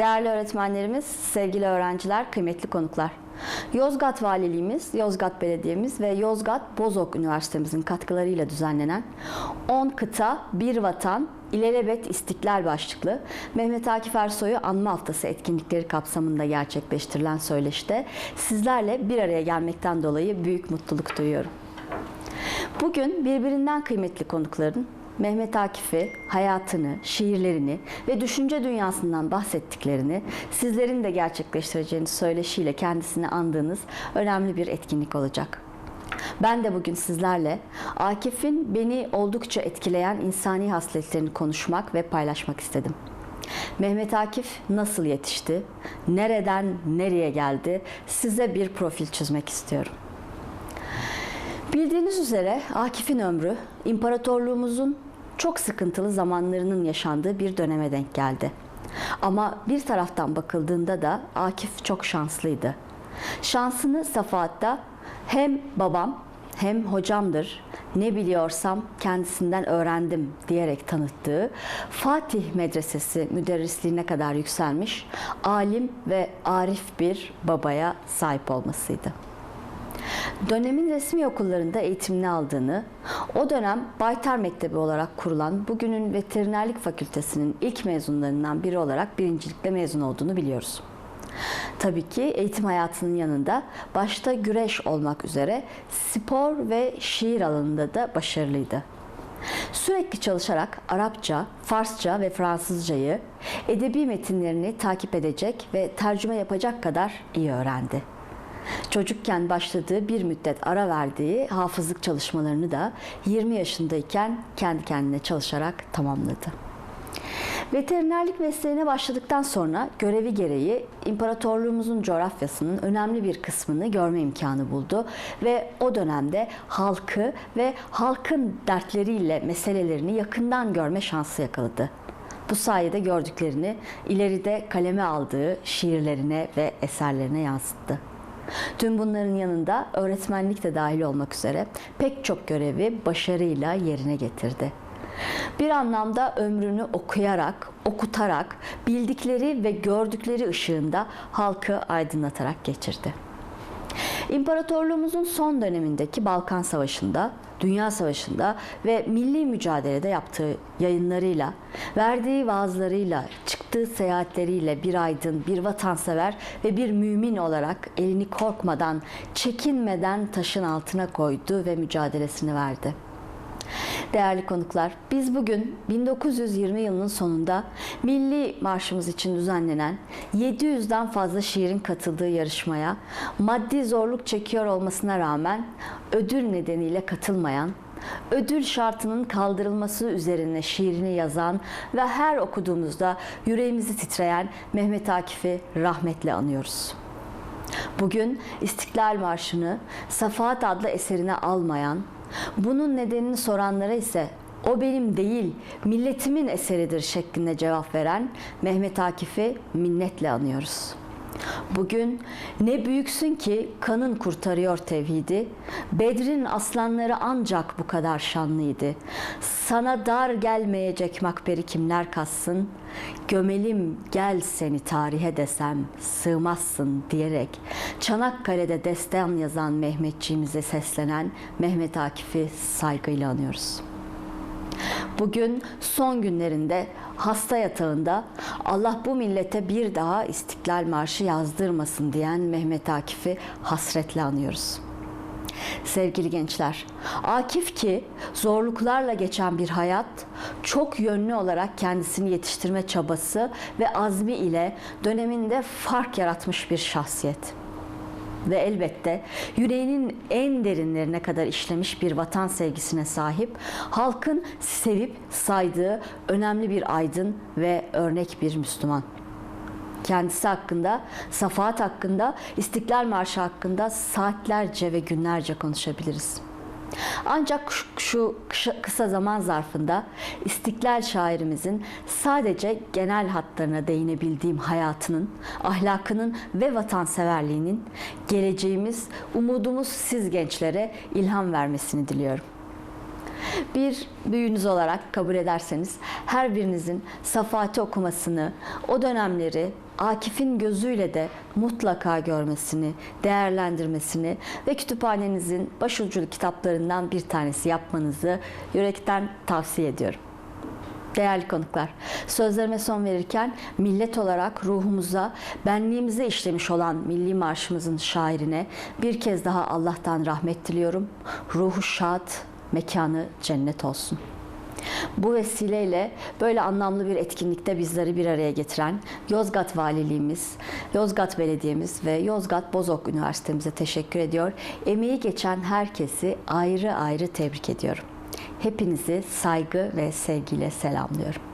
Değerli öğretmenlerimiz, sevgili öğrenciler, kıymetli konuklar. Yozgat Valiliğimiz, Yozgat Belediyemiz ve Yozgat Bozok Üniversitemizin katkılarıyla düzenlenen 10 kıta, bir vatan, İlelebet İstiklal başlıklı Mehmet Akif Ersoy'u anma haftası etkinlikleri kapsamında gerçekleştirilen söyleşte sizlerle bir araya gelmekten dolayı büyük mutluluk duyuyorum. Bugün birbirinden kıymetli konukların Mehmet Akif'i, hayatını, şiirlerini ve düşünce dünyasından bahsettiklerini sizlerin de gerçekleştireceğiniz söyleşiyle kendisini andığınız önemli bir etkinlik olacak. Ben de bugün sizlerle Akif'in beni oldukça etkileyen insani hasletlerini konuşmak ve paylaşmak istedim. Mehmet Akif nasıl yetişti? Nereden nereye geldi? Size bir profil çizmek istiyorum. Bildiğiniz üzere Akif'in ömrü imparatorluğumuzun çok sıkıntılı zamanlarının yaşandığı bir döneme denk geldi. Ama bir taraftan bakıldığında da Akif çok şanslıydı. Şansını Safahat'ta hem babam hem hocamdır, ne biliyorsam kendisinden öğrendim diyerek tanıttığı Fatih Medresesi müderrisliğine kadar yükselmiş alim ve arif bir babaya sahip olmasıydı. Dönemin resmi okullarında eğitimini aldığını, o dönem Baytar Mektebi olarak kurulan bugünün Veterinerlik Fakültesinin ilk mezunlarından biri olarak birincilikle mezun olduğunu biliyoruz. Tabii ki eğitim hayatının yanında başta güreş olmak üzere spor ve şiir alanında da başarılıydı. Sürekli çalışarak Arapça, Farsça ve Fransızcayı, edebi metinlerini takip edecek ve tercüme yapacak kadar iyi öğrendi. Çocukken başladığı bir müddet ara verdiği hafızlık çalışmalarını da 20 yaşındayken kendi kendine çalışarak tamamladı. Veterinerlik mesleğine başladıktan sonra görevi gereği imparatorluğumuzun coğrafyasının önemli bir kısmını görme imkanı buldu ve o dönemde halkı ve halkın dertleriyle meselelerini yakından görme şansı yakaladı. Bu sayede gördüklerini ileride kaleme aldığı şiirlerine ve eserlerine yansıttı. Tüm bunların yanında öğretmenlik de dahil olmak üzere pek çok görevi başarıyla yerine getirdi. Bir anlamda ömrünü okuyarak, okutarak, bildikleri ve gördükleri ışığında halkı aydınlatarak geçirdi. İmparatorluğumuzun son dönemindeki Balkan Savaşı'nda, Dünya Savaşı'nda ve milli mücadelede yaptığı yayınlarıyla, verdiği vaazlarıyla, çıktığı seyahatleriyle bir aydın, bir vatansever ve bir mümin olarak elini korkmadan, çekinmeden taşın altına koydu ve mücadelesini verdi. Değerli konuklar, biz bugün 1920 yılının sonunda Milli Marşımız için düzenlenen 700'den fazla şiirin katıldığı yarışmaya maddi zorluk çekiyor olmasına rağmen ödül nedeniyle katılmayan, ödül şartının kaldırılması üzerine şiirini yazan ve her okuduğumuzda yüreğimizi titreyen Mehmet Akif'i rahmetle anıyoruz. Bugün İstiklal Marşı'nı Safahat adlı eserine almayan, bunun nedenini soranlara ise o benim değil, milletimin eseridir şeklinde cevap veren Mehmet Akif'i minnetle anıyoruz. Bugün ne büyüksün ki kanın kurtarıyor tevhidi. Bedrin aslanları ancak bu kadar şanlıydı. Sana dar gelmeyecek makberi kimler kassın? Gömelim gel seni tarihe desem sığmazsın diyerek Çanakkale'de destan yazan Mehmetçiğimize seslenen Mehmet Akif'i saygıyla anıyoruz. Bugün son günlerinde hasta yatağında Allah bu millete bir daha İstiklal Marşı yazdırmasın diyen Mehmet Akif'i hasretle anıyoruz. Sevgili gençler, Akif ki zorluklarla geçen bir hayat, çok yönlü olarak kendisini yetiştirme çabası ve azmi ile döneminde fark yaratmış bir şahsiyet ve elbette yüreğinin en derinlerine kadar işlemiş bir vatan sevgisine sahip, halkın sevip saydığı önemli bir aydın ve örnek bir Müslüman. Kendisi hakkında, Safahat hakkında, İstiklal Marşı hakkında saatlerce ve günlerce konuşabiliriz. Ancak şu kısa zaman zarfında İstiklal şairimizin sadece genel hatlarına değinebildiğim hayatının, ahlakının ve vatanseverliğinin geleceğimiz, umudumuz siz gençlere ilham vermesini diliyorum. Bir büyüğünüz olarak kabul ederseniz her birinizin Safati okumasını, o dönemleri Akif'in gözüyle de mutlaka görmesini, değerlendirmesini ve kütüphanenizin başucu kitaplarından bir tanesi yapmanızı yürekten tavsiye ediyorum. Değerli konuklar, sözlerime son verirken millet olarak ruhumuza, benliğimize işlemiş olan Milli Marşımızın şairine bir kez daha Allah'tan rahmet diliyorum. Ruhu şad, mekanı cennet olsun. Bu vesileyle böyle anlamlı bir etkinlikte bizleri bir araya getiren Yozgat Valiliğimiz, Yozgat Belediyemiz ve Yozgat Bozok Üniversitemize teşekkür ediyor. Emeği geçen herkesi ayrı ayrı tebrik ediyorum. Hepinizi saygı ve sevgiyle selamlıyorum.